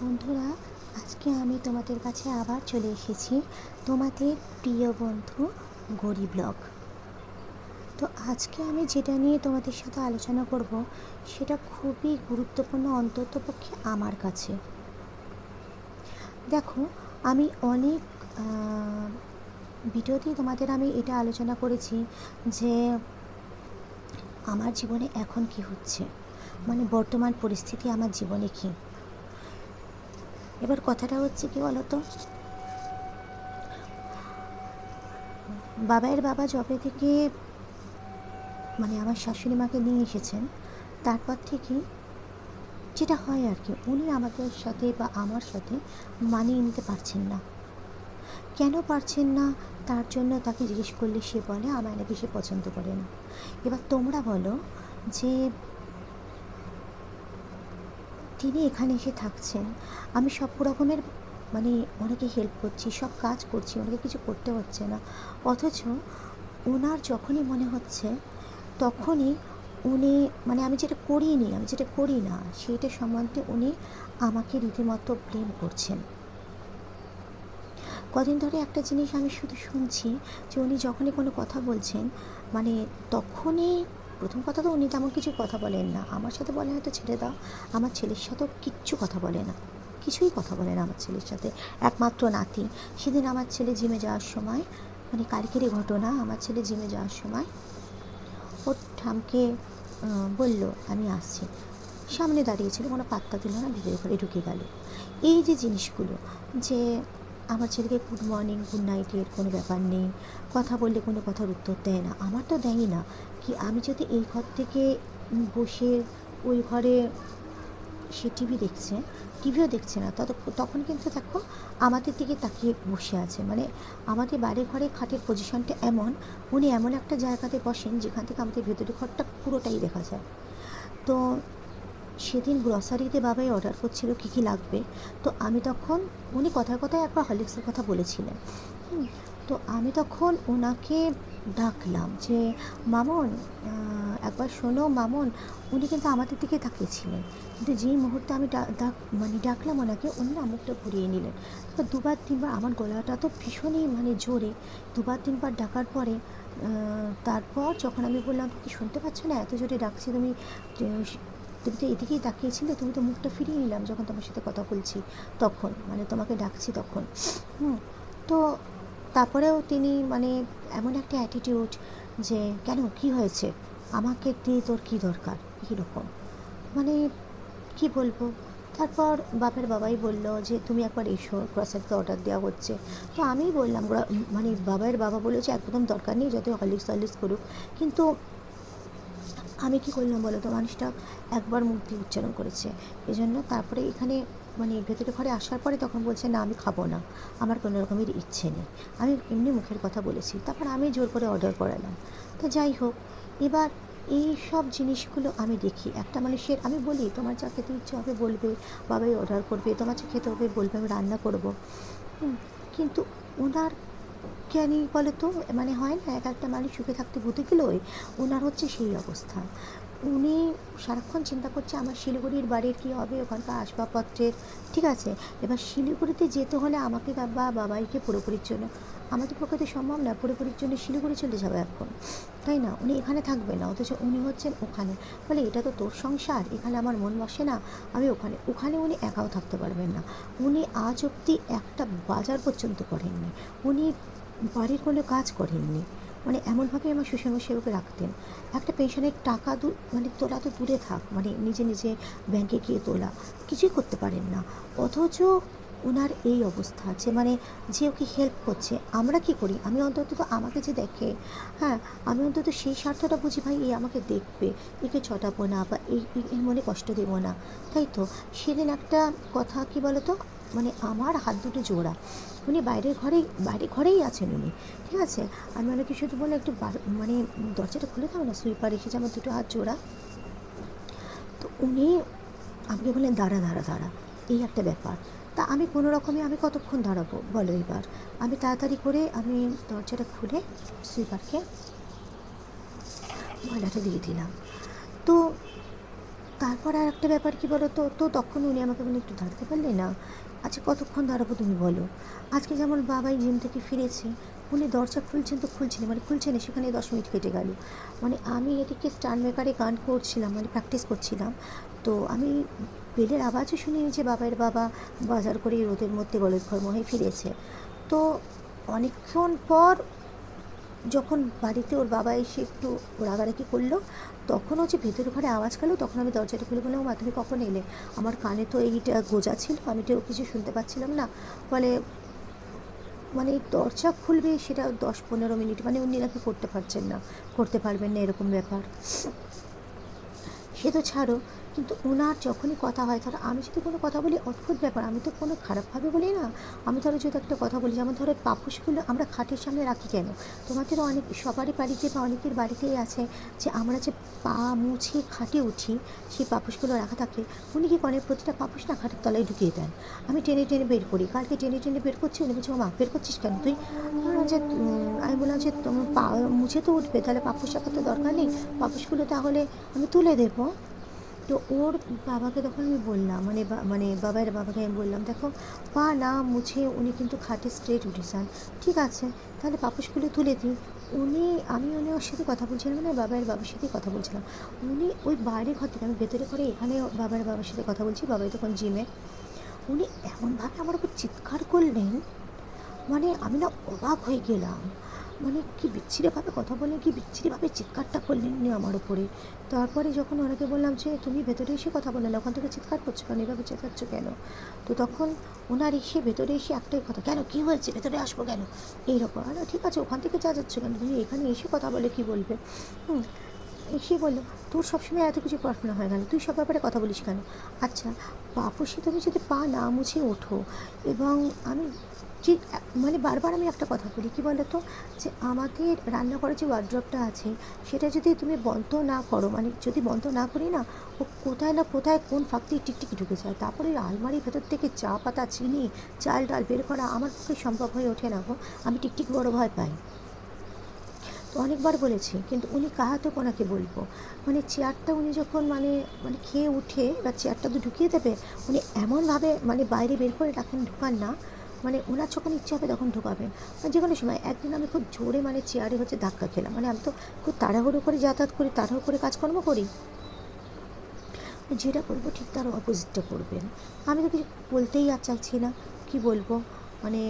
বন্ধুরা, আজকে আমি তোমাদের কাছে আবার চলে এসেছি তোমাদের প্রিয় বন্ধু গরি ব্লগ। তো আজকে আমি যেটা নিয়ে তোমাদের সাথে আলোচনা করব, সেটা খুবই গুরুত্বপূর্ণ অন্ততপক্ষে আমার কাছে। দেখো, আমি অনেক ভিডিওতেই তোমাদের আমি এটা আলোচনা করেছি যে আমার জীবনে এখন কি হচ্ছে মানে বর্তমান পরিস্থিতি আমার জীবনে কী। এবার কথাটা হচ্ছে কি বলতো? বাবাইয়ের বাবা জবে থেকে মানে আমার শাশুড়ি মাকে নিয়ে এসেছেন, তারপর থেকে যেটা হয় আর কি, উনি আমাদের সাথে বা আমার সাথে মানিয়ে নিতে পারছেন না। কেন পারছেন না? তার জন্য তাকে জিজ্ঞেস করলে সে বলে, আমায় নাকি সে পছন্দ করে না। এবার তোমরা বলো যে তিনি এখানে এসে থাকছেন। আমি সব রকমের মানে ওনাকে হেল্প করছি, সব কাজ করছি ওনাকে কিছু করতে হচ্ছে না। অথচ ওনার যখনই মনে হচ্ছে, তখনই উনি মানে আমি যেটা করিনি, আমি যেটা করি না, সেইটা সম্বন্ধে উনি আমাকে রীতিমতো ব্লেম করছেন। কদিন ধরে একটা জিনিস আমি শুধু শুনছি যে উনি যখনই কোনো কথা বলছেন মানে তখনই প্রথম কথা তো উনি তেমন কিছু কথা বলেন না। আমার সাথে বলে হয়তো ছেড়ে দাও। আমার ছেলের সাথেও কিচ্ছু কথা বলে না। কিছুই কথা বলে না আমার ছেলের সাথে। একমাত্র নাতি। সেদিন আমার ছেলে জিমে যাওয়ার সময় মানে কালকেরই ঘটনা, আমার ছেলে জিমে যাওয়ার সময় ওর ঠামকে বলল, আমি আসছি। সামনে দাঁড়িয়েছিল কোনো পাত্তা দিল না, ভিতরে ঘরে ঢুকে গেল। এই যে জিনিসগুলো, যে আমার ছেলেকে গুড মর্নিং গুড নাইটের কোনো ব্যাপার নেই। কথা বললে কোনো কথার উত্তর দেয় না। আমার তো দেয়ই না কি আমি যদি এই ঘর থেকে বসে ওই ঘরে সে টিভি দেখছে টিভিও দেখছে না, তত তখন কিন্তু দেখো আমাদের দিকে তাকিয়ে বসে আছে। মানে আমাদের বাড়ি ঘরে খাটের পজিশনটা এমন, উনি এমন একটা জায়গাতে বসেন যেখান থেকে আমাদের ভেতরের ঘরটা পুরোটাই দেখা যায়। তো সেদিন গ্রসারিতে বাবাই অর্ডার করছিল কী কী লাগবে। তো আমি তখন, উনি কথায় কথায় একবার হলিক্সের কথা বলেছিলেন। তো আমি তখন ওনাকে ডাকলাম যে, মামন একবার শোনো মামন, উনি কিন্তু আমাদের দিকে তাকিয়েছিলেন। কিন্তু যেই মুহূর্তে আমি ডাক মানে ডাকলাম ওনাকে, উনি না মুখটা ঘুরিয়ে নিলেন। তো দুবার তিনবার আমার গলাটা তো ভীষণই মানে জোরে। দুবার তিনবার ডাকার পরে তারপর যখন আমি বললাম কি শুনতে পাচ্ছ না? এত জোরে ডাকছি তুমি তুমি তো এদিকেই তাকিয়েছিলে, তুমি তো মুখটা ফিরিয়ে নিলাম যখন তোমার সাথে কথা বলছি। তখন মানে তোমাকে ডাকছি তখন। হুম, তো তারপরেও তিনি মানে এমন একটা অ্যাটিটিউড যে, কেন? কি হয়েছে? আমাকে দিয়ে তোর কী দরকার? কীরকম মানে কি বলব? তারপর বাপের বাবাই বলল যে, তুমি একবার এসো গ্রসারিতে অর্ডার দেওয়া হচ্ছে। তো আমিই বললাম মানে বাবার বাবা বলেছে, একদম দরকার নেই, যত হলিক্স হলিক্স করুক। কিন্তু আমি কি করলাম বলো তো? মানুষটা একবার দিয়ে উচ্চারণ করেছে। এই জন্য তারপরে এখানে মানে ভেতরে ঘরে আসার পরে তখন বলছে, না, আমি খাব না। আমার কোনো রকমের ইচ্ছে নেই। আমি এমনি মুখের কথা বলেছি। তারপর আমি জোর করে অর্ডার করালাম। তো যাই হোক, এবার এই সব জিনিসগুলো আমি দেখি। একটা মানুষের, আমি বলি, তোমার যা খেতে ইচ্ছে হবে বলবে। বাবাই অর্ডার করবে। তোমার যা খেতে হবে বলবে। আমি রান্না করব। কিন্তু ওনার জ্ঞানী বলে তো মানে হয় না, এক একটা মানুষ সুখে থাকতে ভূতে গেলেই ওনার হচ্ছে সেই অবস্থা। উনি সারাক্ষণ চিন্তা করছে, আমার শিলিগুড়ির বাড়ির কী হবে, ওখানকার আসবাবপত্রের ঠিক আছে? এবার শিলিগুড়িতে যেতে হলে আমাকে বা বাবাইকে পুরোপুরির জন্য। আমাদের পক্ষে তো সম্ভব না, পুরোপুরির জন্য শিলিগুড়ি চলে যাবে এখন। তাই না? উনি এখানে থাকবে না, অথচ উনি হচ্ছেন ওখানে। বলে, এটা তো তোর সংসার, এখানে আমার মন বসে না, আমি ওখানে। ওখানে উনি একাও থাকতে পারবেন না। উনি আজ অবধি একটা বাজার পর্যন্ত করেননি। উনি বাড়ির কোনো কাজ করেননি। মানে এমনভাবে আমার সুষমশাইকে রাখতেন। একটা পেনশনের টাকা দু মানে তোলা তো দূরে থাক মানে নিজে নিজে ব্যাংকে গিয়ে তোলা। কিছুই করতে পারেন না। অথচ ওনার এই অবস্থা আছে মানে যে ওকে হেল্প করছে, আমরা কি করি? আমি অন্তত আমাকে যে দেখে হ্যাঁ আমি অন্তত সেই স্বার্থটা বুঝি, ভাই এই আমাকে দেখবে। একে ছটাবো না বা এই এর মনে কষ্ট দেবো না। তাই তো সেদিন একটা কথা কি বলো তো মানে আমার হাত দুটো জোড়া। উনি বাইরের ঘরেই বাইরে ঘরেই আছেন উনি। ঠিক আছে? আমি ওনাকে শুধু বলে একটু মানে দরজাটা খুলে দাও না, সুইপার এসেছে আমার দুটো হাত জোড়া। তো উনি আমাকে বললেন, দাঁড়া দাঁড়া দাঁড়া, এই একটা ব্যাপার। তা আমি কোনো রকমে আমি কতক্ষণ দাঁড়াবো? বলো এবার। আমি তাড়াতাড়ি করে আমি দরজাটা খুলে সুইপারকে ময়লাটা দিয়ে দিলাম। তো তারপর আর একটা ব্যাপার কী বলো তো? তো তখন উনি আমাকে বলে একটু দাঁড়াতে পারলে না? আচ্ছা কতক্ষণ দাঁড়াবো তুমি বলো? আজকে যেমন বাবাই জিম থেকে ফিরেছে, উনি দরজা খুলছেন তো খুলছেন মানে খুলছেন সেখানে দশ মিনিট কেটে গেল। মানে আমি এদিকে স্টান মেকারে গান করছিলাম মানে প্র্যাকটিস করছিলাম। তো আমি বেলের আওয়াজও শুনি যে বাবার বাবা বাজার করে রোদের মধ্যে গলদ ঘর মহে ফিরেছে। তো অনেকক্ষণ পর যখন বাড়িতে ওর বাবা এসে একটু রাগারাগি করল, তখন ও যে ভেতর ঘরে আওয়াজ পেল, তখন আমি দরজাটা খুলে বললাম মা, তুমি কখন এলে? আমার কানে তো এইটা গোজা ছিল, আমি তো কিছু শুনতে পাচ্ছিলাম না। ফলে মানে দরজা খুলবে সেটা দশ পনেরো মিনিট মানে উনি নাকি করতে পারছেন না, করতে পারবেন না এরকম ব্যাপার। সে তো ছাড়ো কিন্তু ওনার যখনই কথা হয় ধরো আমি যদি কোনো কথা বলি, অদ্ভুত ব্যাপার। আমি তো কোনো খারাপভাবে বলি না। আমি ধরো যদি একটা কথা বলি, যেমন ধরো পাপুসগুলো আমরা খাটের সামনে রাখি কেন? তোমাদের অনেক, সবারই বাড়িতে বা অনেকের বাড়িতেই আছে যে আমরা যে পা মুছে খাটে উঠি, সেই পাপুসগুলো রাখা থাকে, উনি কি করেন প্রতিটা পাপুস না খাটের তলায় ঢুকিয়ে দেন? আমি টেনে টেনে বের করি। কালকে টেনে টেনে বের করছি, উনি বলছে, মা, বের করছিস কেন? তুই যে আমি বললাম যে, তোমার পা মুছে তো উঠবে, তাহলে পাপুস রাখার তো দরকার নেই। পাপুসগুলো তাহলে আমি তুলে দেবো। তো ওর বাবাকে তখন আমি বললাম মানে মানে বাবার বাবাকে আমি বললাম, দেখো, পা না মুছে উনি কিন্তু খাটে স্ট্রেট উঠে যান ঠিক আছে, তাহলে পাপুসগুলো তুলে দিই। উনি, আমি উনি ওর সাথে কথা বলছিলাম মানে বাবার বাবার সাথেই কথা বলছিলাম। উনি ওই বাইরে ঘর থেকে, আমি ভেতরে করে এখানে বাবার বাবার সাথে কথা বলছি, বাবাই তখন জিমে উনি এমনভাবে আমার উপর চিৎকার করলেন মানে আমি না অবাক হয়ে গেলাম। মানে কি বিচ্ছিরিভাবে কথা বললেন, কি বিচ্ছিরিভাবে চিৎকারটা করলেন আমার উপরে? তারপরে যখন ওনাকে বললাম যে, তুমি ভেতরে এসে কথা বললে ওখান থেকে চিৎকার করছ কেন? এভাবে চেঁচাচ্ছ কেন? তো তখন ওনার এসে ভেতরে এসে একটাই কথা, কেন? কী হয়েছে? ভেতরে আসব কেন? এইরকম, আরে ঠিক আছে, ওখান থেকে যা চেঁচাচ্ছ কেন? তুমি এখানে এসে কথা বলে কি বলবে? হুম, এসে বলল, তোর সবসময় এত কিছু পড়াশোনা হয় কেন তুই সব ব্যাপারে কথা বলিস কেন? আচ্ছা বাপুসে তুমি যদি পা না মুছে ওঠো, এবং আমি ঠিক মানে বারবার আমি একটা কথা বলি, কী বলো তো যে আমাদের রান্নাঘরে যে ওয়ার্ড্রপটা আছে, সেটা যদি তুমি বন্ধ না করো মানে যদি বন্ধ না করি না, ও কোথায় না কোথায় কোন ফাঁক দিয়ে টিকটিকি ঢুকে যায়। তারপরে আলমারির ভেতর থেকে চা পাতা, চিনি, চাল ডাল বের করা আমার পক্ষে সম্ভব হয়ে ওঠে না গো। আমি টিকটিক বড় ভয় পাই। তো অনেকবার বলেছি, কিন্তু উনি কাহাতে ওনাকে বলব? মানে চেয়ারটা উনি যখন মানে মানে খেয়ে উঠে বা চেয়ারটা তো ঢুকিয়ে দেবে, উনি এমনভাবে মানে বাইরে বের করে রাখেন, ঢোকান না। মানে ওনার যখন ইচ্ছে হবে তখন ঢোকাবেন যে কোনো সময়, একদিন আমি খুব জোরে মানে চেয়ারে হচ্ছে ধাক্কা খেলাম। মানে আমি তো খুব তাড়াহুড়ো করে যাতায়াত করি, তাড়াহুড়ো করে কাজকর্ম করি। যেটা করব ঠিক তার অপোজিটটা করবেন। আমি তো কিছু বলতেই আর চাইছি না। কী বলব? মানে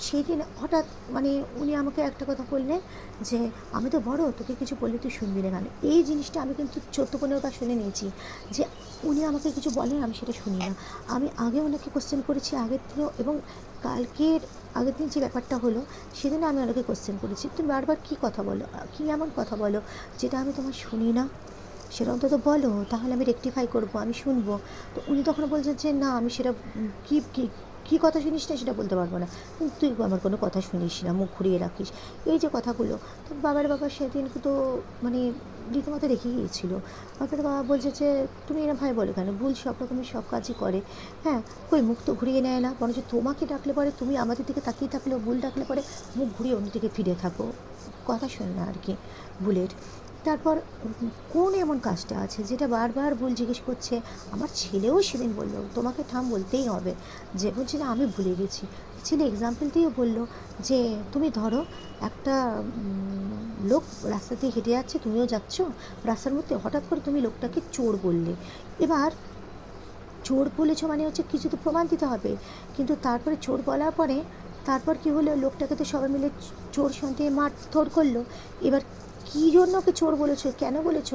সেই দিন হঠাৎ মানে উনি আমাকে একটা কথা বললেন যে, আমি তো বড়, তোকে কিছু বললে তুই শুনবি না কেন? এই জিনিসটা আমি কিন্তু চোদ্দ পনেরো বার শুনে নিয়েছি যে, উনি আমাকে কিছু বলেন, আমি সেটা শুনি না। আমি আগে ওনাকে কোশ্চেন করেছি আগের দিনও এবং কালকের আগের দিন যে ব্যাপারটা হলো, সেদিনও আমি ওনাকে কোশ্চেন করেছি। তুমি বারবার কী কথা বলো? কী এমন কথা বলো যেটা আমি তোমার শুনি না? সেটা অন্তত বলো, তাহলে আমি রেকটিফাই করব, আমি শুনব। তো উনি তখন বলছেন যে, না, আমি সেটা কী কী কী কথা শুনিস না সেটা বলতে পারব না। কিন্তু তুই আমার কোনো কথা শুনিস না, মুখ ঘুরিয়ে রাখিস। এই যে কথাগুলো, তো বাবার বাবা সেদিন তো মানে রীতিমতো রেখে গিয়েছিল। বাবার বাবা বলছে যে, তুমি এরা ভাই বলো কেন? ভুল সব রকমের সব কাজই করে। হ্যাঁ কই মুখ তো ঘুরিয়ে নেয় না। বরঞ্চ তোমাকে ডাকলে পরে, তুমি আমাদের দিকে তাকিয়ে থাকলেও ভুল ডাকলে পরে, মুখ ঘুরিয়ে অন্যদিকে ফিরে থাকো। কথা শোনে না আর কি ভুলের তারপর, কোন এমন কাজটা আছে যেটা বারবার ভুল জিজ্ঞেস করছে? আমার ছেলেও সেদিন বলল, তোমাকে ঠাম বলতেই হবে। যে, বলছে যে আমি ভুলে গেছি। ছেলে এক্সাম্পল দিয়ে বলল যে, তুমি ধরো, একটা লোক রাস্তা দিয়ে হেঁটে যাচ্ছে, তুমিও যাচ্ছ? রাস্তার মধ্যে হঠাৎ করে তুমি লোকটাকে চোর বললে। এবার, চোর বলেছ মানে হচ্ছে কিছু তো প্রমাণ দিতে হবে। কিন্তু তারপরে চোর বলার পরে, তারপর কি হলো? লোকটাকে তো সবাই মিলে চোর সন্ধ্যে মার থোর করল। এবার কী জন্য ওকে চোর বলেছ? কেন বলেছ?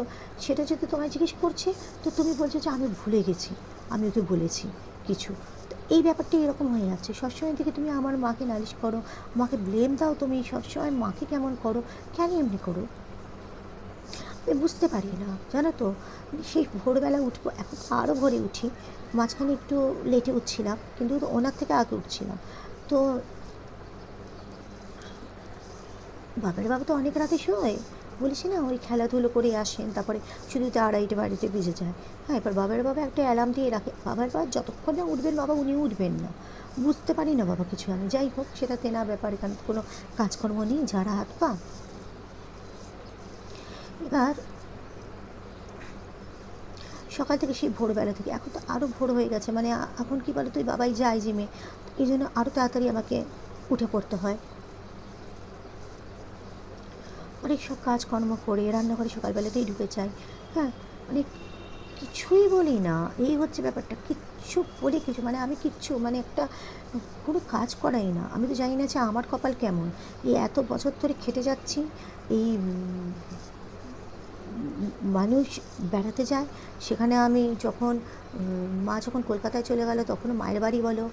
সেটা যদি তোমায় জিজ্ঞেস করছে, তো তুমি বলছো যে আমি ভুলে গেছি, আমি ওকে বলেছি কিছু। এই ব্যাপারটা এরকম হয়ে যাচ্ছে। সবসময় থেকে তুমি আমার মাকে নালিশ করো, মাকে ব্লেম দাও তুমি, সবসময় মাকে কেমন করো, কেন এমনি করো? আমি বুঝতে পারি না, জানো তো? সেই ভোরবেলা উঠবো, এখন আরও ভোরে উঠি, মাঝখানে একটু লেটে উঠছিলাম, কিন্তু ওনার থেকে আগে উঠছিলাম। তো বাবার বাবা তো অনেক রাতে শোয়। বলেছি না, ওই খেলাধুলো করে আসেন, তারপরে শুধু তো আড়াইটে বাড়িতে বেজে যায়। হ্যাঁ এবার বাবার বাবা একটা অ্যালার্ম দিয়ে রাখে। বাবার বাবা যতক্ষণ না উঠবেন বাবা, উনি উঠবেন না। বুঝতে পারি না বাবা কিছু আমি। যাই হোক সেটা তেনা ব্যাপার, এখানে কোনো কাজকর্ম নেই যারা হাত পা। এবার সকাল থেকে সেই ভোরবেলা থেকে, এখন তো আরও ভোর হয়ে গেছে মানে এখন কি বলো তুই বাবাই যায় জিমে। এই জন্য আরও তাড়াতাড়ি আমাকে উঠে পড়তে হয়। অনেক সব কাজকর্ম করে, রান্নাঘরে সকালবেলাতেই ঢুকে যাই। হ্যাঁ মানে কিছুই বলি না। এই হচ্ছে ব্যাপারটা। কিচ্ছু বলি, কিছু মানে আমি কিচ্ছু মানে একটা কোনো কাজ করাই না। আমি তো জানি না যে আমার কপাল কেমন। এই এত বছর ধরে খেটে যাচ্ছি, এই মানুষ বেড়াতে যায়, সেখানে আমি যখন মা যখন কলকাতায় চলে গেল তখনও মায়ের বাড়ি বলো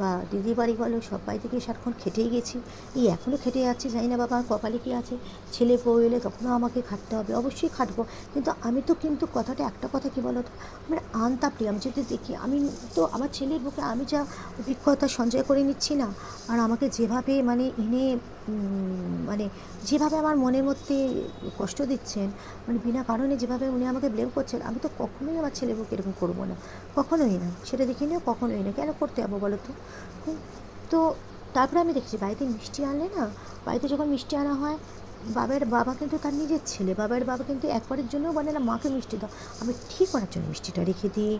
বা দিদি বাড়ি বলো সব বাড়িতে গিয়ে সারাক্ষণ খেটেই গেছি। এই এখনও খেটে যাচ্ছে, জানি না বাবা আমার কপালে কী আছে। ছেলে বউ এলে তখনও আমাকে খাটতে হবে, অবশ্যই খাটবো। কিন্তু আমি তো কিন্তু কথাটা, একটা কথা কি বলো তো আমার আনতাপটি আমি যদি দেখি, আমি তো আমার ছেলের বুকে আমি যা অভিজ্ঞতা সঞ্চয় করে নিচ্ছি না, আর আমাকে যেভাবে মানে এনে মানে যেভাবে আমার মনের মধ্যে কষ্ট দিচ্ছেন মানে বিনা কারণে যেভাবে উনি আমাকে ব্লেম করছেন, আমি তো কখনোই আমার ছেলে বউকে এরকম করব না। কখনোই না। সেটা দেখি নিও কখনোই না। কেন করতে যাব বলো তো? তো তারপরে আমি দেখছি, বাড়িতে মিষ্টি আনলে না, বাড়িতে যখন মিষ্টি আনা হয় বাবার বাবা কিন্তু তার নিজের ছেলে। বাবার বাবা কিন্তু একবারের জন্যও বলে না, মাকে মিষ্টি দাও। আমি ঠিক ওনার জন্য মিষ্টিটা রেখে দিই।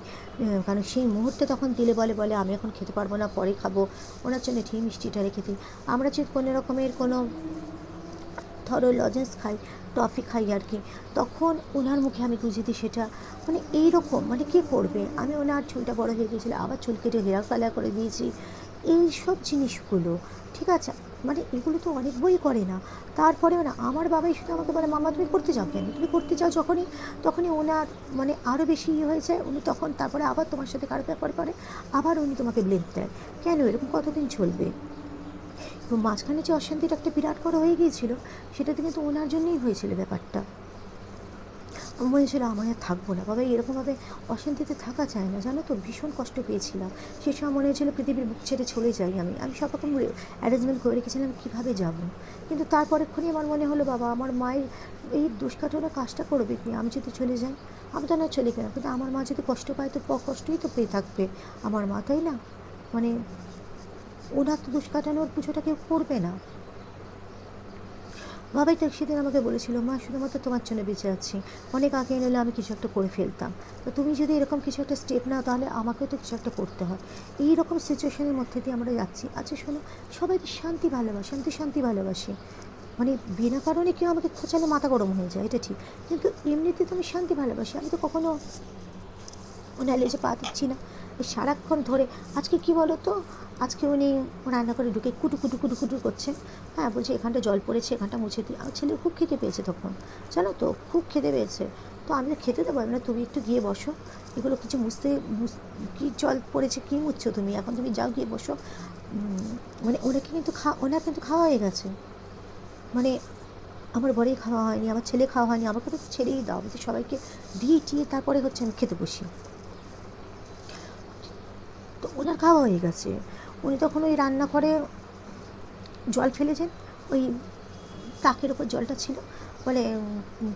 কারণ সেই মুহূর্তে তখন দিলে বলে বলে, আমি এখন খেতে পারব না, পরে খাব। ওনার জন্য ঠিক মিষ্টিটা রেখে দিই। আমরা যদি কোনো রকমের কোনো ধরো লজেন্স খাই, টফি খাই আর কি, তখন ওনার মুখে আমি গুঁজে দিই সেটা মানে এই রকম মানে কী করবে? আমি ওনার চুলটা বড় হয়ে গিয়েছিল, আবার চুল কেটে হেয়ার কালার করে দিয়েছি। এই সব জিনিসগুলো, ঠিক আছে? মানে এগুলো তো অনেক বই করে না। তারপরে মানে আমার বাবাই শুধু আমাকে বলে, মামা, তুমি করতে যাও কেন? তুমি করতে যাও যখনই, তখনই ওনার মানে আরও বেশি ইয়ে হয়ে যায়। উনি তখন তারপরে আবার তোমার সাথে খারাপ ব্যাপার করে, আবার উনি তোমাকে ব্লেম দেয়। কেন এরকম কতদিন চলবে? এবং মাঝখানে যে অশান্তিটা একটা বিরাট বড় হয়ে গিয়েছিল সেটাতে কিন্তু ওনার জন্যই হয়েছিল ব্যাপারটা। আমার মনে হয়েছিল আমি আর থাকব না। বাবা, এরকমভাবে অশান্তিতে থাকা যায় না। জানো তো, ভীষণ কষ্ট পেয়েছিলাম। সে সময় মনে হয়েছিল পৃথিবীর বুক ছেড়ে চলে যাই আমি। আমি সব রকম অ্যারেঞ্জমেন্ট করে রেখেছিলাম কীভাবে যাব। কিন্তু তারপরেক্ষণই আমার মনে হলো, বাবা, আমার মায়ের এই দুষ্কাঠনা কাজটা করবে কি? আমি যদি চলে যাই, আমি তো না চলে গেলাম। কিন্তু আমার মা যদি কষ্ট পায়, তো কষ্টই তো পেয়ে থাকবে। আমার মা, তাই না? মানে ওনার তো দুষ কাটানোর পুজোটা কেউ করবে না। বাবাই তো সেদিন আমাকে বলেছিল, মা, শুধুমাত্র তোমার জন্য বেঁচে আছি। অনেক আগে নিলে আমি কিছু একটা করে ফেলতাম। তো তুমি যদি এরকম কিছু একটা স্টেপ নাও, তাহলে আমাকেও তো কিছু একটা করতে হয়। এই রকম সিচুয়েশনের মধ্যে দিয়ে আমরা যাচ্ছি। আচ্ছা শোনো সবাই শান্তি ভালোবাসে, আমি তো শান্তি ভালোবাসি। মানে বিনা কারণে কেউ আমাকে খোঁচালে মাথা গরম হয়ে যায়, এটা ঠিক। কিন্তু এমনিতে তো আমি শান্তি ভালোবাসি, আমি তো কখনো ওনার লেজে পা দিচ্ছি না। সারাক্ষণ ধরে, আজকে কি বলো তো? আজকে উনি রান্নাঘরে ঢুকে কুটু কুটু কুটু কুটু করছেন হ্যাঁ বলছে এখানটা জল পড়েছে, এখানটা মুছে দিই। আমার ছেলে খুব খেতে পেয়েছে তখন। জানো তো, খুব খেতে পেয়েছে। তো আমি খেতে দেবো? না তুমি একটু গিয়ে বসো। এগুলো কিছু মুছতে, মুছ- কী জল পড়েছে, কী মুছছো তুমি? এখন তুমি যাও গিয়ে বসো। মানে ওনাকে কিন্তু খা, ওনার কিন্তু খাওয়া হয়ে গেছে। মানে আমার বরেই খাওয়া হয়নি, আমার ছেলে খাওয়া হয়নি, আমাকে তো ছেড়েই দাও। সবাইকে দিয়ে টিয়ে তারপরে হচ্ছে আমি খেতে বসি। তো ওনার খাওয়া হয়ে গেছে। উনি তখন ওই রান্নাঘরে জল ফেলেছেন। ওই তাকের ওপর জলটা ছিল। বলে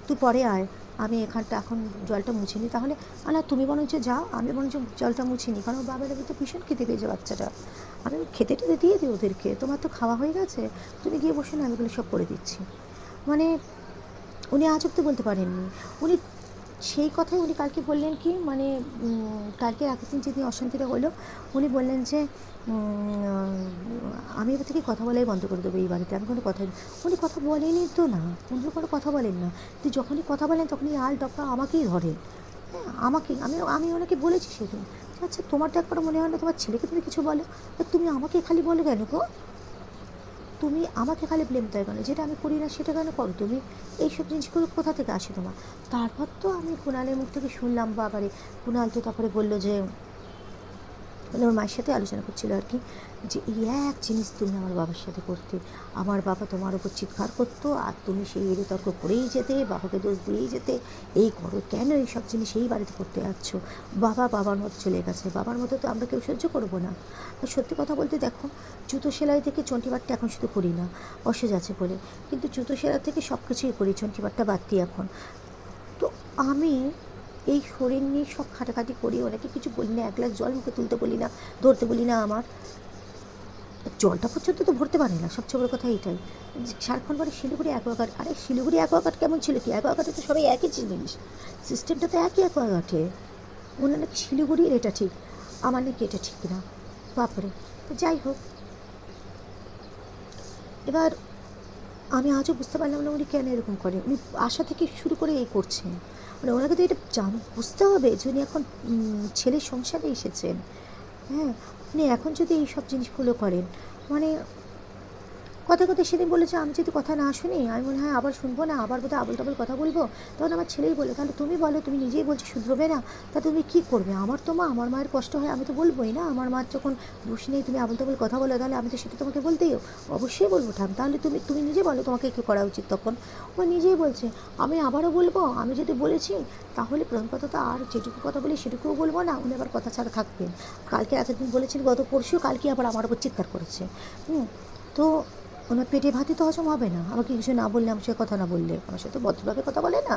তুই পরে আয়। আমি এখানটা এখন জলটা মুছে নিই। তাহলে না তুমি বরঞ্চ যাও। আমি বরঞ্চ জলটা মুছে নিই। কারণ বাবার তো ভীষণ খেতে পেয়েছে বাচ্চাটা। আমি খেতে টেতে দিয়ে দিই ওদেরকে। তোমার তো খাওয়া হয়ে গেছে। তুমি গিয়ে বসে না, আমি এগুলো সব করে দিচ্ছি। মানে উনি আজ অব্দি বলতে পারেননি। উনি সেই কথাই উনি কালকে বললেন কি মানে কালকে দিন যেদিন অশান্তিটা হলো, উনি বললেন যে আমি এবার থেকে কথা বলাই বন্ধ করে দেবো এই বাড়িতে, আমি কোনো কথা, উনি কথা বলেনই তো না, উনি কোনো কথা বলেন না। তো যখনই কথা বলেন, তখনই আল টপকা আমাকেই ধরেন আমাকে, আমি আমি ওনাকে বলেছি সেদিন আচ্ছা তোমার তো একবার মনে হয় না তোমার ছেলেকে তুমি কিছু বলো তুমি আমাকে খালি বলো কেন গো? তুমি আমাকে খালি ব্লেম দেয় কেন যেটা আমি করি না সেটা কেন করো? তুমি এইসব জিনিসগুলো কোথা থেকে আসে তোমার? তারপর তো আমি কুণালের মুখ থেকে শুনলাম, বাবারে। কুণাল তো তারপরে বলল যে মানে ওর মায়ের সাথে আলোচনা করছিল আর কি। যে এই এক জিনিস তুমি আমার বাবার সাথে করতে। আমার বাবা তোমার উপর চিৎকার করতো আর তুমি সেই এড়ে তর্ক করেই যেতে, বাবাকে দোষ দিয়েই যেতে। এই করো কেন এই সব জিনিস এই বাড়িতে করতে যাচ্ছ? বাবা বাবার মতো চলে গেছে, বাবার মতো তো আমরা কেউ সহ্য করব না। আর সত্যি কথা বলতে দেখো, জুতো সেলাই থেকে চন্টিবারটা এখন শুধু করি না, অসুজ আছে বলে। কিন্তু জুতো সেলাই থেকে সব কিছুই করি চন্টিবারটা বাদ দিই এখন। তো আমি এই শরীর নিয়ে সব খাটাখাটি করি, ওনাকে কিছু বলি না, এক গ্লাস জল মুখে তুলতে বলি না, ধরতে বলি না আমার। জলটা পর্যন্ত তো ভরতে পারে না। সবচেয়ে বড় কথা এটাই। সারাক্ষণ পরে শিলিগুড়ি অ্যাকোয়াগার্ড, আরে শিলিগুড়ি অ্যাকোয়াগার্ড কেমন ছিল কি? অ্যাকোয়াগার্ডে তো সবাই একই জিনিস। সিস্টেমটা তো একই অ্যাকোয়াগার্ডে। ওনার নাকি শিলিগুড়ির এটা ঠিক। আমার নাকি এটা ঠিক না। বাপরে। তো যাই হোক। এবার আমি আজও বুঝতে পারলাম না উনি কেন এরকম করে। উনি আশা থেকে শুরু করে এই করছেন মানে ওনাকে তো এটা জান, বুঝতে হবে যে উনি এখন ছেলের সংসারে এসেছেন। হ্যাঁ উনি এখন যদি এই সব জিনিসগুলো করেন মানে কথা কথা সেদিন বলেছে আমি যদি কথা না শুনি, আমি মনে হয় আবার শুনব না, আবার বোধহয় আবল তাবল কথা বলব। তখন আমার ছেলেই বলে তাহলে তুমি বলো, তুমি নিজেই বলছো, শুধরবে না। তা তুমি কী করবে? আমার তো মা, আমার মায়ের কষ্ট হয়, আমি তো বলবোই না। আমার মার যখন দোষ নেই, তুমি আবল তাবল কথা বলো, তাহলে আমি তো সেটা তোমাকে বলতেই অবশ্যই বলব ঠাম তাহলে তুমি তুমি নিজে বলো তোমাকে কী করা উচিত তখন। ও নিজেই বলছে, আমি আবারও বলব? আমি যদি বলেছি, তাহলে প্রথম কথা তো আর যেটুকু কথা বলি, সেটুকুও বলব না। উনি আবার কথা ছাড়া থাকবেন। কালকে এতদিন বলেছেন, গত পরশু কালকে আবার আমার উপর চিৎকার করেছে। হুম, তো ওনার পেটে ভাতে তো হজম হবে না। আমাকে কিছু না বললে আমার সে কথা না বললে। আমার সাথে ভদ্রভাবে কথা বলে না।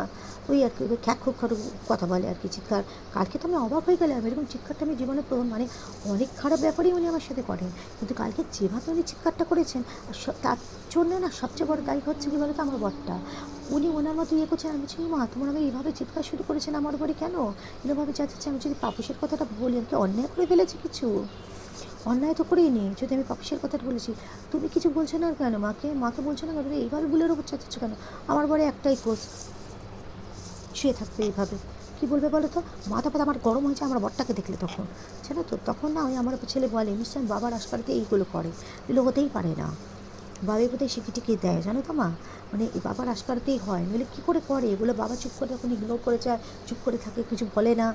ওই আর কি খ্যাক খুব খারাপ কথা বলে আর কি, চিৎকার। কালকে তো আমি অবাক হয়ে গেলাম। এরকম চিৎকারটা আমি জীবনে প্রথম মানে অনেক খারাপ ব্যাপারই উনি আমার সাথে করেন। কিন্তু কালকে যেভাবে উনি চিৎকারটা করেছেন, আর তার জন্য না সবচেয়ে বড় দায়ী হচ্ছে কি বলতো আমার বরটা। উনি ওনার মতো ইয়ে করছেন, আমি বলছি, মা, তোমার আমি এইভাবে চিৎকার শুরু করেছেন আমার বাড়ি কেন? এরকমভাবে যাচ্ছে আমি যদি পাপুসের কথাটা বলি আমি কি অন্যায় করে ফেলেছি কিছু? অন্যায় তো করিনি, যদি আমি পাপিসের কথাটা বলেছি। তুমি কিছু বলছো না কেন, মাকে? মাকে বলছো না কেন এইভাবে বুলের ওপর চাচ্ছ কেন? আমার বড় একটাই কোচ শুয়ে থাকবে এইভাবে। কী বলবে বলো তো? মাথা পাতা আমার গরম হয়েছে, আমার বরটাকে দেখলে তখন। জানো তো, তখন না ওই আমার ছেলে বলে নিশ্চয় বাবার আসপাড়িতে এইগুলো করে, এগুলো হতেই পারে না। বাবার কোথায় শিখে টিকে দেয়, জানো তো মা? মানে বাবার আসপাড়িতেই হয়, নইলে কী করে করে? এগুলো বাবা চুপ করে তখন ইগনোর করে যায় চুপ করে থাকে, কিছু বলে না।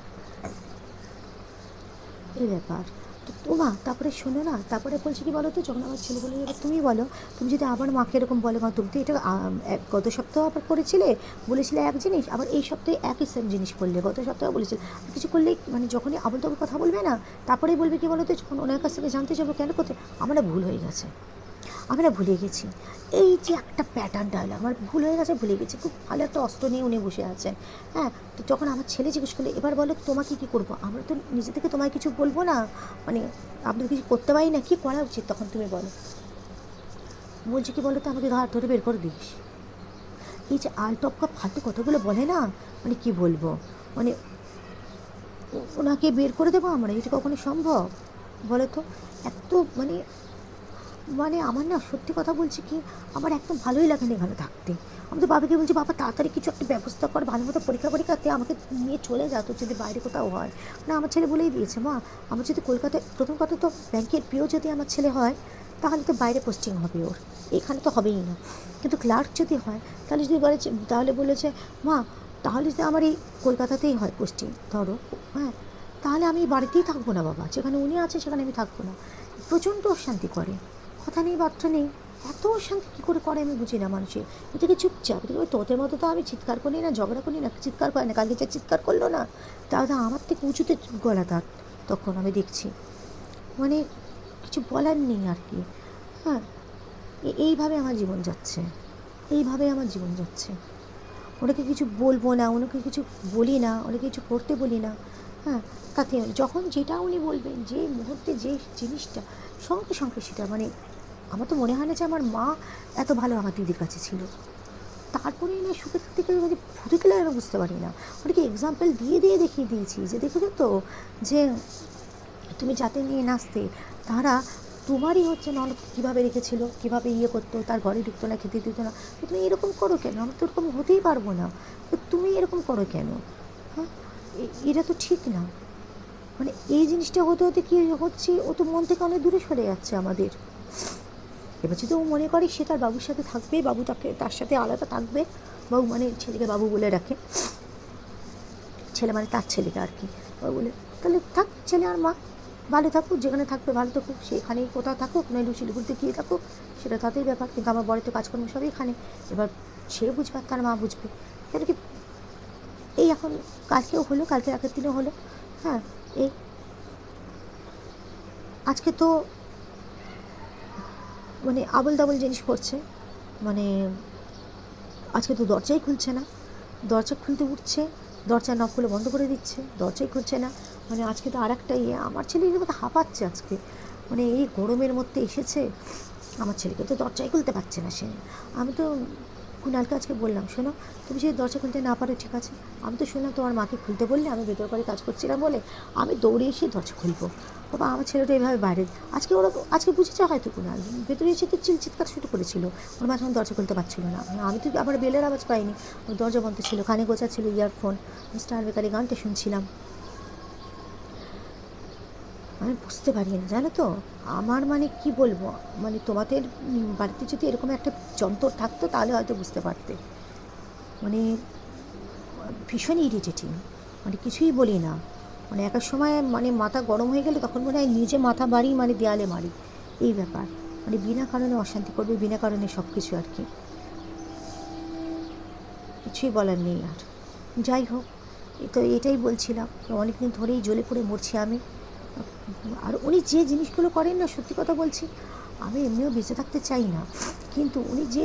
এই ব্যাপার। তো মা, তারপরে শোনো না, তারপরে বলছে কি বলো তো, যখন আমার ছেলে বলে, এবার তুমি বলো, তুমি যদি আবার মাকে এরকম বলো মা তুমি তো এটা গত সপ্তাহ আবার করেছিলে, বলেছিলে এক জিনিস, আবার এই সপ্তাহে একই সেম জিনিস করলে, গত সপ্তাহে বলেছিলে কিছু করলেই মানে যখনই আবল তবল কথা বলবে না, তারপরেই বলবে কি বলো তো, যখন ওনার কাছ থেকে জানতে যাব কেন করতে আমার ভুল হয়ে গেছে। আমি না ভুলে গেছি। এই যে একটা প্যাটার্ন ডায়লগ আমার ভুল হয়ে গেছে, ভুলে গেছি। খুব ভালো একটা অস্ত্র নিয়ে উনি বসে আছেন। হ্যাঁ তো যখন আমার ছেলে জিজ্ঞেস করলে, এবার বলো তোমাকে কী করব? আমরা তো নিজে থেকে তোমায় কিছু বলব না। মানে আপনি কিছু করতে পারি না। কী করা উচিত তখন তুমি বলো? বলছি কি বলো তো আমাকে ঘাট ধরে বের করে দিস। এই যে আলটপকা ফালতু কথাগুলো বলে না মানে কি বলব? মানে ওনাকে বের করে দেবো আমরা? এটা কখনো সম্ভব? বলো তো। এত মানে মানে আমার না সত্যি কথা বলছি কি, আমার একদম ভালোই লাগে না এখানে থাকতে। আমি তো বাবাকে বলছি, বাবা, তাড়াতাড়ি কিছু একটা ব্যবস্থা কর, ভালো মতো পরীক্ষা পরীক্ষাতে আমাকে নিয়ে চলে যা, তোর যদি বাইরে কোথাও হয়। না আমার ছেলে বলেই দিয়েছে, মা, আমার যদি কলকাতায়, প্রথম কথা তো ব্যাংকের পিও যদি আমার ছেলে হয়, তাহলে তো বাইরে পোস্টিং হবে ওর। এখানে তো হবেই না। কিন্তু ক্লার্ক যদি হয়, তাহলে যদি বলেছে, তাহলে বলেছে, মা, তাহলে যদি আমার এই কলকাতাতেই হয় পোস্টিং ধরো হ্যাঁ তাহলে আমি বাড়িতেই থাকব না বাবা। যেখানে উনি আছে, সেখানে আমি থাকব না। প্রচণ্ড অশান্তি করে। কথা নেই, বার্তা নেই। এত অশান্তি কী করে করে আমি বুঝি না মানুষের। এটাকে চুপচাপ? এটাকে ওই তোদের মতো তো আমি চিৎকার করি না, ঝগড়া করি না, চিৎকার করে না, কালকে যে চিৎকার করল না দাদা আমার থেকে উঁচুতে গলা তার, তখন আমি দেখছি। মানে কিছু বলার নেই আর কি। হ্যাঁ এইভাবে আমার জীবন যাচ্ছে। এইভাবে আমার জীবন যাচ্ছে। ওনাকে কিছু বলব না, ওনাকে কিছু বলি না, ওনাকে কিছু করতে বলি না। হ্যাঁ তাতে যখন যেটা উনি বলবেন যে মুহূর্তে যে জিনিসটা, সঙ্গে সঙ্গে সেটা মানে আমার তো মনে হয় না যে আমার মা এত ভালো আমার দিদির কাছে ছিল। তারপরে না সুখে থাকতে গেলে মানে গেলে আমি বুঝতে পারি না। অনেকে এক্সাম্পল দিয়ে দিয়ে দেখিয়ে দিয়েছি যে দেখেছ তো, যে তুমি যাতে নিয়ে নাচতে, তারা তোমারই হচ্ছে ননদ কীভাবে রেখেছিল, কীভাবে ইয়ে করতো, তার ঘরে ঢুকতো না, খেতে দিত না, তুমি এরকম করো কেন? আমি তো এরকম হতেই পারব না। তো তুমি এরকম করো কেন? হ্যাঁ? এটা তো ঠিক না। মানে এই জিনিসটা হতে হতে কী হচ্ছে, ও তো মন থেকে অনেক দূরে সরে যাচ্ছে আমাদের। এবার যদি ও মনে করে সে তার বাবুর সাথে থাকবে, বাবু তাকে, তার সাথে আলাদা থাকবে, বাবু মানে ছেলেকে বাবু বলে রাখে ছেলে মানে তার ছেলেকে আর কি, বাবু বলে, তাহলে থাক ছেলে আর মা, ভালো থাকুক, যেখানে থাকবে ভালো থাকুক সেখানেই কোথাও থাকুক নইলে শিলিগুড়িতে গিয়ে থাকুক, সেটা তাতেই ব্যাপার। কিন্তু আমার বড় তো কাজকর্ম সবই এখানে। এবার সে বুঝবে আর তার মা বুঝবে। কেন কি এই এখন কালকেও হলো কালকে আগের দিনও হলো। হ্যাঁ এই আজকে তো মানে আবল দাবল জিনিস করছে মানে আজকে তো দরজাই খুলছে না। দরজা খুলতে উঠছে দরজা না খুলে বন্ধ করে দিচ্ছে, দরজাই খুলছে না। মানে আজকে তো আর একটা ইয়ে আমার ছেলে মতো হাঁপাচ্ছে আজকে। মানে এই গরমের মধ্যে এসেছে, আমার ছেলেকে তো দরজাই খুলতে পারছে না সে। আমি তো কুণালকে আজকে বললাম, শোনো, তুমি যদি দরজা খুলতে না পারো, ঠিক আছে? আমি তো শুনলাম তোমার মাকে খুলতে বললে আমি ভেতর করে কাজ করছিলাম বলে আমি দৌড়ে এসে দরজা খুলবো। বাবা, আমার ছেলেটা এইভাবে বাইরে। আজকে ওরা আজকে বুঝেছে হয়তো কুণাল। ভেতরে এসে তো চিল চিৎকার শুরু করেছিল। ওর মা যখন দরজা খুলতে পারছিল না। আমি তো আবার বেলের আওয়াজ পাইনি। ওর দরজা বন্ধ ছিল, কানে গোছা ছিল ইয়ারফোন স্টার বেকারি গানটা শুনছিলাম। আমি বুঝতে পারি না, জানো তো? আমার মানে কি বলব? মানে তোমাদের বাড়িতে যদি এরকম একটা যন্ত্র থাকতো, তাহলে হয়তো বুঝতে পারতে। মানে ভীষণ ইরিটেটিং মানে কিছুই বলি না। মানে এক এক সময় মানে মাথা গরম হয়ে গেলে তখন মনে হয় নিজে মাথা বাড়ি মানে দেয়ালে মারি এই ব্যাপার। মানে বিনা কারণে অশান্তি করবে, বিনা কারণে সব কিছু আর কি। কিছুই বলার নেই আর। যাই হোক তো এটাই বলছিলাম। অনেকদিন ধরেই জ্বলে পড়ে মরছি আমি। আর উনি যে জিনিসগুলো করেন না, সত্যি কথা বলছি, আমি এমনিও বেঁচে থাকতে চাই না। কিন্তু উনি যে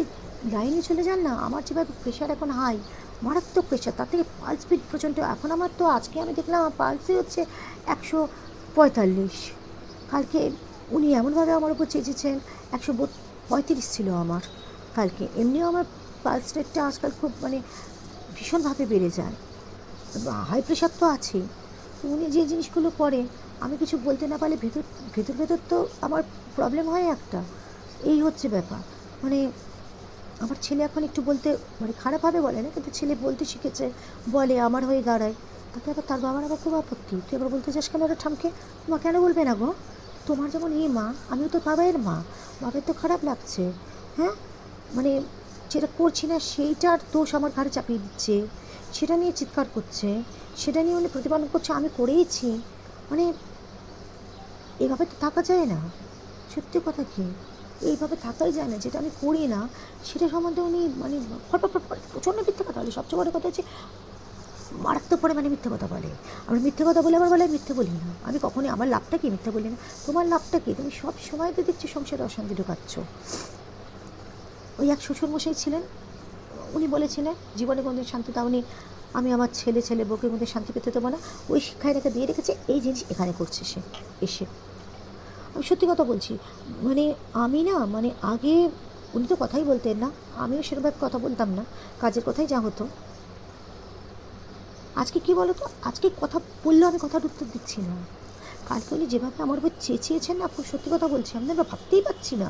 লাইনে চলে যান না, আমার যেভাবে প্রেশার এখন হাই মারাত্মক প্রেশার তার থেকে পালস স্পিড প্রচণ্ড এখন আমার তো আজকে আমি দেখলাম আমার পালসই হচ্ছে একশো পঁয়তাল্লিশ। কালকে উনি এমনভাবে আমার উপর চেঁচেছেন, একশো পঁয়ত্রিশ ছিল আমার কালকে। এমনিও আমার পালস রেটটা আজকাল খুব মানে ভীষণভাবে বেড়ে যায়। হাই প্রেশার তো আছেই। তো উনি যে জিনিসগুলো করেন আমি কিছু বলতে না পারলে ভেতর ভেতর ভেতর তো আমার প্রবলেম হয় একটা। এই হচ্ছে ব্যাপার। মানে আমার ছেলে এখন একটু বলতে মানে খারাপভাবে বলে না, কিন্তু ছেলে বলতে শিখেছে, বলে, আমার হয়ে দাঁড়ায়। তাতে আবার তার বাবার আবার খুব আপত্তি। তুই আবার বলতে চাস কেন ওরা ঠামকে মা কেন বলবে না গো? তোমার যেমন এই মা, আমিও তো বাবাইয়ের মা। বাবার তো খারাপ লাগছে। হ্যাঁ? মানে যেটা করছি না, সেইটার দোষ আমার ঘাড়ে চাপিয়ে দিচ্ছে। সেটা নিয়ে চিৎকার করছে। সেটা নিয়ে উনি প্রতিপালন করছে, আমি করেইছি। মানে এভাবে তো থাকা যায় না। সত্যি কথা কি? এইভাবে থাকাই যায় না, যেটা আমি করি না, সেটা সম্বন্ধে উনি মানে ফটফট ফটফট প্রচণ্ড মিথ্যে কথা বলে। সবচেয়ে বড় কথা হচ্ছে, মারাত্মক পরিমাণে মিথ্যে কথা বলে। আমরা মিথ্যে কথা বলে আবার বলে মিথ্যে বলি না। আমি কখনই, আমার লাভটা কি মিথ্যে বলি না? তোমার লাভটা কি? তুমি সব সময় তো দেখছি সংসারে অশান্তি ঢোকাচ্ছ। ওই এক শ্বশুরমশাই ছিলেন, উনি বলেছিলেন, জীবনে কোনোদিন শান্তি দাওনি আমি আমার ছেলে ছেলে বউকে মধ্যে শান্তি পেতে দেবো না। ওই শিক্ষা এটাকে দিয়ে রেখেছে, এই জিনিস এখানে করছে সে, এসে। আমি সত্যি কথা বলছি মানে আমি না মানে আগে উনি তো কথাই বলতেন না, আমিও সেরকমভাবে কথা বলতাম না, কাজের কথাই যা হতো। আজকে কি বলো তো আজকে কথা বললেও আমি কথার উত্তর দিচ্ছি না। কালকে উনি যেভাবে আমার উপর চেঁচিয়েছেন না খুব সত্যি কথা বলছি, আমি ভাবতেই পারছি না।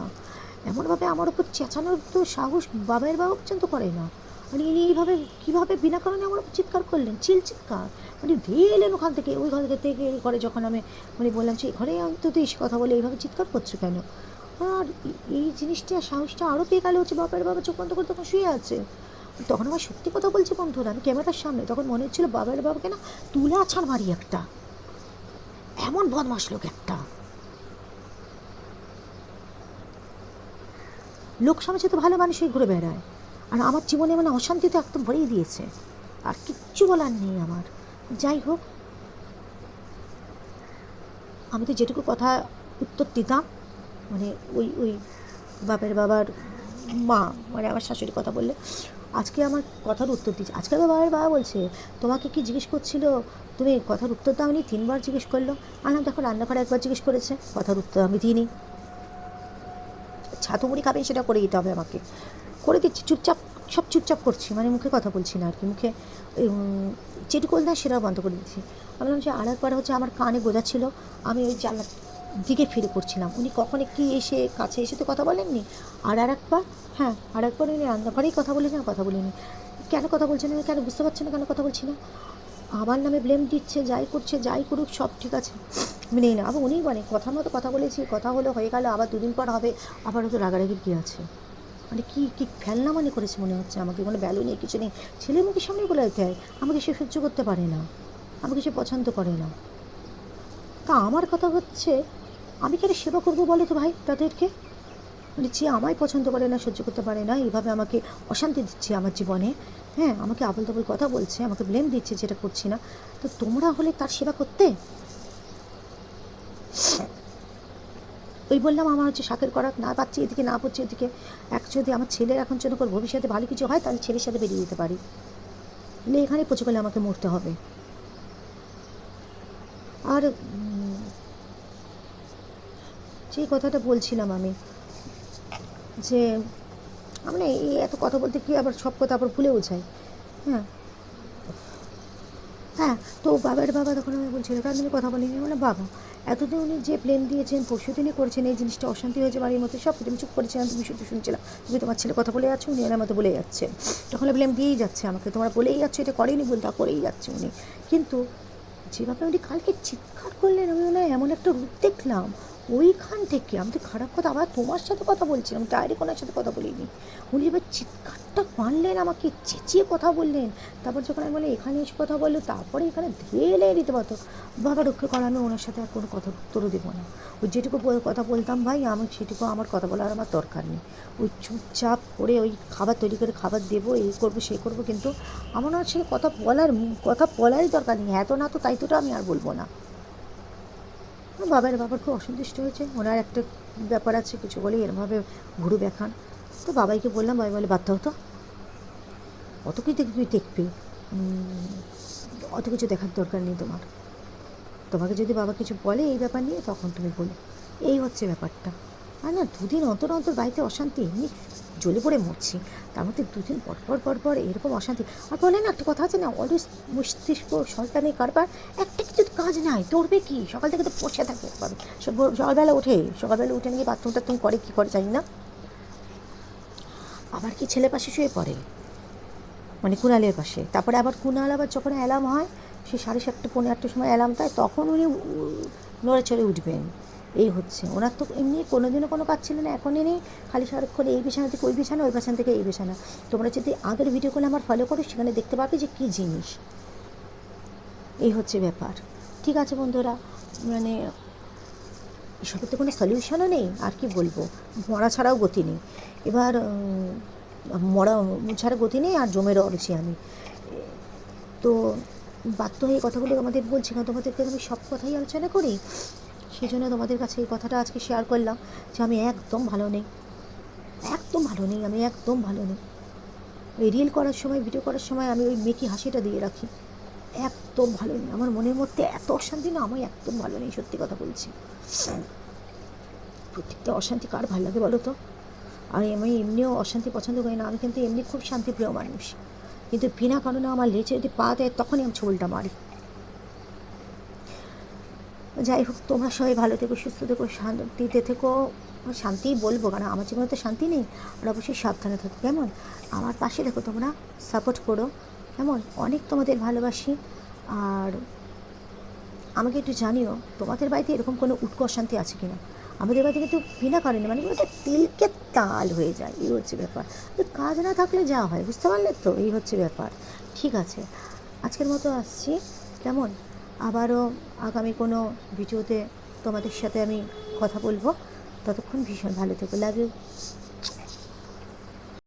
এমনভাবে আমার উপর চেঁচানোর তো সাহস বাবার বাবা পর্যন্ত করে না। মানে ইনি এইভাবে কীভাবে বিনা কারণে আমার চিৎকার করলেন? চিল চিৎকার। মানে এলেন ওখান থেকে, ওই ঘর থেকে থেকে ঘরে যখন আমি মানে বললাম যে ঘরে অন্তত এসে কথা বলে এইভাবে চিৎকার করছ কেন? আর এই- জিনিসটা, সাহসটা আরও পেয়ে গেল হচ্ছে বাবার বাবা চোখ বন্ধ করে তখন শুয়ে আছে। তখন আমার সত্যি কথা বলছি বন্ধুরা, আমি ক্যামেরার সামনে, তখন মনে হচ্ছিল বাবার বাবাকে না তুলে আছাড় মারি একটা। এমন বদমাস লোক একটা। লোক সমাজে তো ভালো মানুষই ঘুরে বেড়ায়। আর আমার জীবনে মানে অশান্তি তো একদম ভরেই দিয়েছে। আর কিচ্ছু বলার নেই আমার। যাই হোক, আমি তো যেটুকু কথা উত্তর দিতাম মানে ওই ওই বাপের বাবার মা মানে আমার শাশুড়ির কথা বললে, আজকে আমার কথার উত্তর দিচ্ছে আজকে তো বাবার বাবা বলছে, তোমাকে কি জিজ্ঞেস করছিল? তুমি কথার উত্তর দাওনি, তিনবার জিজ্ঞেস করল। আনলাম দেখো, রান্নাঘরে একবার জিজ্ঞেস করেছে, কথার উত্তর আমি দিইনি। ছাতু মুড়ি খাবেন সেটা করে দিতে হবে আমাকে। করে দিচ্ছি, চুপচাপ, সব চুপচাপ করছি মানে মুখে কথা বলছি না আর কি, মুখে চেটুকল দেয় সেটাও বন্ধ করে দিচ্ছি। আমি বললাম যে আর একবার হচ্ছে আমার কানে ছিল, আমি ওই জানলার দিকে ফিরে করছিলাম উনি কখন কি এসে, কাছে এসে তো কথা বলেননি? আর আর একবার হ্যাঁ আর একবার উনি রান্নাঘরেই কথা বলেছেন কথা বলিনি কেন কথা বলছেন না? কেন বুঝতে পারছেন না কেন কথা বলছি না? আমার নামে ব্লেম দিচ্ছে, যাই করছে, যাই করুক, সব ঠিক আছে। মেনেই না, আবার উনিই বলে কথা মতো কথা বলেছি, কথা হলো, হয়ে গেল, আবার দুদিন পর হবে, আবার হয়তো রাগারাগির কী আছে? মানে কি কি ফেলনা মানে করেছে মনে হচ্ছে আমাকে? কোনো ভ্যালু নেই কিছু নেই। ছেলে মুখের সামনে বলে দেয়, আমাকে সে সহ্য করতে পারে না। আমাকে সে পছন্দ করে না। তা আমার কথা হচ্ছে, আমি কেন সেবা করব বলো তো ভাই তাদেরকে? মানে যে আমায় পছন্দ করে না, সহ্য করতে পারে না, এইভাবে আমাকে অশান্তি দিচ্ছে আমার জীবনে। হ্যাঁ আমাকে আবল তাবল কথা বলছে, আমাকে ব্লেম দিচ্ছে যেটা করছি না। তো তোমরা হলে তার সেবা করতে? ওই বললাম, আমার হচ্ছে শাকের করাক না পাচ্ছি, এদিকে না পড়ছে, এদিকে এক যদি আমার ছেলের এখন জন্য করে ভবিষ্যতে ভালো কিছু হয়, তাহলে ছেলের সাথে বেরিয়ে যেতে পারি। নাহলে এখানে পচে গেলে আমাকে মরতে হবে। আর যে কথাটা বলছিলাম আমি, যে আমি এই এত কথা বলতে কি আবার সব কথা আবার ভুলেও যাই। হ্যাঁ। হ্যাঁ তো বাবার বাবা তখন আমি বলছিল কারণ তুমি কথা বলিনি? মানে বাবা এতদিন উনি যে প্লেন দিয়েছেন পরশু দিনে করেছেন, এই জিনিসটা অশান্তি হয়েছে বাড়ির মধ্যে, সব কিছু আমি চুপ করেছিলাম তুমি শুধু শুনছিলাম তুমি তোমার ছেলে কথা বলে যাচ্ছ, উনি ওনার মতো বলে যাচ্ছে। তখন ব্লেম দিয়েই যাচ্ছে আমাকে, তোমরা বলেই যাচ্ছ, এটা করেনি বলতে করেই যাচ্ছে উনি। কিন্তু যেভাবে উনি কালকে চিৎকার করলেন, আমি ওনার এমন একটা রূপ দেখলাম ওইখান থেকে, আমি তো খারাপ কথা আবার তোমার সাথে কথা বলছিলাম ডাইরেক্ট ওনার সাথে কথা বলিনি। উনি এবার চিৎকারটা মারলেন আমাকে, চেঁচিয়ে কথা বললেন। তারপর যখন আমি বলে এখানে এসে কথা বলল, তারপরে এখানে ধেলে দিতে পারতো। বাবা, রক্ষে করা, আমি ওনার সাথে আর কোনো কথা, উত্তরও দেবো না। ওই যেটুকু কথা বলতাম ভাই, আমি সেটুকু আমার কথা বলার আমার দরকার নেই। ওই চুপচাপ করে ওই খাবার তৈরি করে খাবার দেবো, এই করব সে করব, কিন্তু আমার ওনার সাথে কথা বলার, কথা বলারই দরকার নেই। এত না তো, তাই তোটা আমি আর বলব না। আমার বাবার বাবার খুব অসন্তুষ্ট হয়েছে। ওনার একটা ব্যাপার আছে, কিছু বলে, এরমভাবে ঘুরু দেখান। তো বাবাইকে বললাম, বাবাই বলে বাধ্য হতো অত কি দেখ- তুই দেখবি। অত কিছু দেখার দরকার নেই তোমার। তোমাকে যদি বাবা কিছু বলে এই ব্যাপার নিয়ে, তখন তুমি বলো। এই হচ্ছে ব্যাপারটা। আর না, দুদিন অন্তর অন্তর বাড়িতে অশান্তি, এমনি জ্বলে পড়ে মরছি। তার মধ্যে দুদিন পর পর পর পর এরকম অশান্তি। আর বলে না, একটা কথা আছে না অলওয়েজ মস্তিষ্ক সরকারি কারবার, একটা কিছু কাজ নাই করবে কি? সকাল থেকে তো বসে থাকে সকালবেলা ওঠে সকালবেলা উঠে নিয়ে বাথরুম টাথরুম করে, কী করে জানি না। আবার কি ছেলে পাশে শুয়ে পড়ে? মানে কুণালের পাশে। তারপরে আবার কুণাল আবার যখন অ্যালার্ম হয়, সে সাড়ে সাতটা পনেরো আটটার সময় অ্যালার্ম দেয়, তখন উনি নড়ে চড়ে উঠবেন। এই হচ্ছে। ওনার তো এমনি কোনো দিনও কোনো কাজ ছিল না এখন নেই। খালি সারাক্ষণ এই বিছানা থেকে ওই বিছানা ওই বিছানা থেকে এই বিছানা। তোমরা যদি আগের ভিডিওগুলো আমার ফলো করো, সেখানে দেখতে পাবে যে কী জিনিস। এই হচ্ছে ব্যাপার। ঠিক আছে বন্ধুরা মানে এসবের তো কোনো সলিউশনও নেই, আর কি বলব? মরা ছাড়াও গতি নেই। এবার মরা ছাড়া গতি নেই, আর জমেরও অরছি আমি। তো বাধ্য হয়ে কথাগুলো তোমাদের বলছি, কারণ তোমাদেরকে আমি সব কথাই আলোচনা করি। সেই জন্য তোমাদের কাছে এই কথাটা আজকে শেয়ার করলাম যে আমি একদম ভালো নেই। একদম ভালো নেই, আমি একদম ভালো নেই। ওই রিল করার সময় ভিডিও করার সময় আমি ওই মেকি হাসিটা দিয়ে রাখি। একদম ভালো নেই। আমার মনের মধ্যে এত অশান্তি না, আমি একদম ভালো নেই, সত্যি কথা বলছি। প্রত্যেকটা অশান্তি কার ভালো লাগে বলো তো? আর আমি এমনিও অশান্তি পছন্দ করি না, আমি কিন্তু এমনি খুব শান্তিপ্রিয় মানুষ। কিন্তু বিনা কারণে আমার লেচে যদি পা দেয়, তখনই আমি ছবলটা মারি। যাই হোক, তোমরা সবাই ভালো থেকো, সুস্থ থেকো, শান্তিতে থেকো। শান্তিই বলব, কারণ আমার জীবনে তো শান্তি নেই। আর অবশ্যই সাবধানে থাকো, কেমন? আমার পাশে দেখো তোমরা সাপোর্ট করো, কেমন? অনেক তোমাদের ভালোবাসি। আর আমাকে একটু জানিও, তোমাদের বাড়িতে এরকম কোনো উৎক অশান্তি আছে কিনা? আমাদের বাড়িতে কিন্তু বিনা কারণে মানে ওটা তিলকে তাল হয়ে যায়, এই হচ্ছে ব্যাপার। কাজ না থাকলে যা হয়, বুঝতে পারলে তো? এই হচ্ছে ব্যাপার। ঠিক আছে, আজকের মতো আসছি, কেমন? আবারও আগামী কোনো ভিডিওতে তোমাদের সাথে আমি কথা বলব। ততক্ষণ ভীষণ ভালো থেকো। ইউ